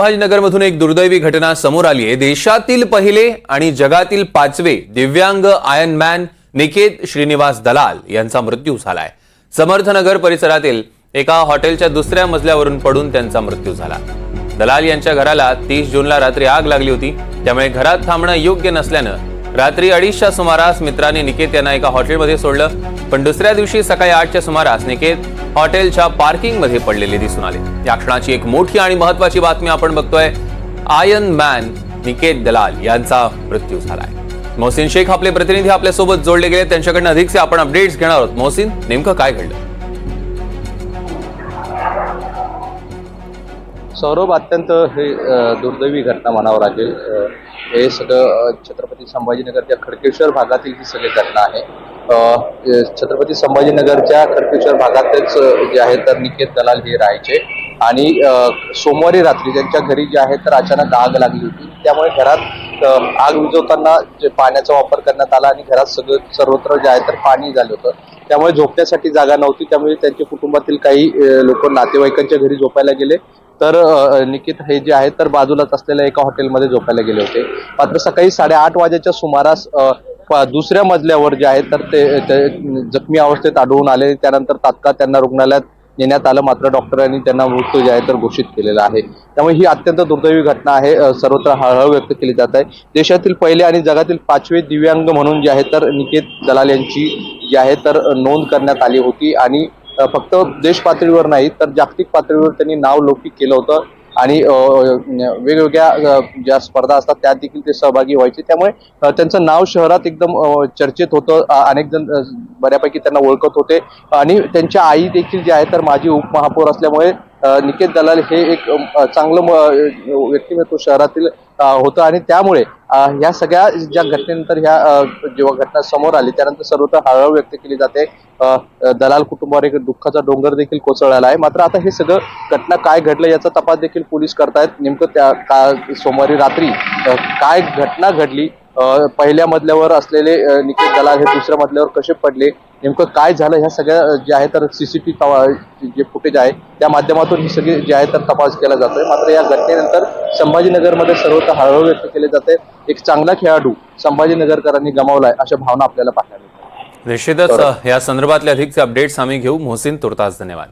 संभाजीनगरमधून एक दुर्दैवी घटना समोर आली आहे. देशातील पहिले आणि जगातील पाचवे दिव्यांग आयन मॅन निकेत श्रीनिवास दलाल यांचा मृत्यू झालाय. समर्थनगर परिसरातील एका हॉटेलच्या दुसऱ्या मजल्यावरून पडून त्यांचा मृत्यू झाला. दलाल यांच्या घराला तीस जूनला रात्री आग लागली होती. त्यामुळे घरात थांबणं योग्य नसल्यानं रात्री अडीचच्या सुमारास मित्रांनी निकेत यांना एका हॉटेलमध्ये सोडलं. पण दुसऱ्या दिवशी सकाळी आठच्या सुमारास निकेत हॉटेलच्या पार्किंगमध्ये पडलेले दिसून आले. या क्षणाची एक मोठी आणि महत्वाची बातमी आपण बघतोय. आयन मॅन निकेत दलाल यांचा मृत्यू झालाय. मोहसिन शेख आपले प्रतिनिधी आपल्यासोबत जोडले गेले. त्यांच्याकडनं अधिकचे आपण अपडेट्स घेणार आहोत. मोहसिन नेमकं काय घडलं? सौरभ अत्यंत हे दुर्दैवी घटना म्हणावं लागेल. हे सगळं छत्रपती संभाजीनगरच्या खडकेश्वर भागातील ही सगळी घटना आहे. छत्रपती संभाजीनगरच्या खडकेश्वर भागातच जे आहे तर निकेत दलाल हे राहायचे. आणि सोमवारी रात्री त्यांच्या घरी जे आहे तर अचानक आग लागली होती. त्यामुळे घरात आग विझवताना जे पाण्याचा वापर करण्यात आला आणि घरात सगळं सर्वत्र जे आहे तर पाणी झालं होतं. त्यामुळे झोपण्यासाठी जागा नव्हती. त्यामुळे त्यांच्या कुटुंबातील काही लोक नातेवाईकांच्या घरी झोपायला गेले. तर निकित हे जे आहे तर बाजूलाच असलेल्या एका हॉटेलमध्ये झोपायला गेले होते. मात्र सकाळी साडेआठ वाजेच्या सुमारास प- दुसऱ्या मजल्यावर जे आहे तर ते ते जखमी अवस्थेत आढळून आले. त्यानंतर तात्काळ त्यांना रुग्णालयात नेण्यात आलं. मात्र डॉक्टरांनी त्यांना मृत्यू जे आहे तर घोषित केलेला आहे. त्यामुळे ही अत्यंत दुर्दैवी घटना आहे. सर्वत्र हळहळ व्यक्त केली जात आहे. देशातील पहिले आणि जगातील पाचवे दिव्यांग म्हणून जे आहे तर निकेत दलाल यांची जी आहे तर नोंद करण्यात आली होती. आणि फक्त देश पातळीवर नाही तर जागतिक पातळीवर त्यांनी नाव लौकिक केलं होतं. आणि वेगवेगळ्या ज्या स्पर्धा असतात त्यात देखील ते सहभागी व्हायचे. त्यामुळे त्यांचं नाव शहरात एकदम चर्चेत होतं. अनेक जण बऱ्यापैकी त्यांना ओळखत होते. आणि त्यांच्या आई देखील जे आहे तर माझी उपमहापौर असल्यामुळे निकेत दलाल हे एक चांगलं म- व्यक्तिमत्व शहरातील होतं आणि त्यामुळे ह्या सगळ्या ज्या घटनेनंतर ह्या जेव्हा घटना समोर आली त्यानंतर सर्वत्र हळहळ व्यक्त केली जाते. दलाल कुटुंबावर एक दुःखाचा डोंगर देखील कोसळलेला आहे. मात्र आता हे सगळं घटना काय घडलं याचा तपास देखील पोलीस करतायत. नेमकं त्या का सोमवारी रात्री काय घटना घडली पहिल्या मजल्यावर असलेले निकेत दलाल हे दुसऱ्या मजल्यावर कसे पडले? नेमकं काय झालं? ह्या सगळ्या जे आहे तर सीसीटीव्ही जे फुटेज आहे त्या माध्यमातून ही सगळी जे आहे तर तपास केला जातोय. मात्र या घटनेनंतर संभाजीनगरमध्ये सर्वत्र हळहळ व्यक्त केले जाते. एक चांगला खेळाडू संभाजीनगरकरांनी गमावलाय अशा भावना आपल्याला पाहायला मिळतात. निश्चितच या संदर्भातले अधिकचे अपडेट्स आम्ही घेऊ. मोहसिन तुर्तास धन्यवाद.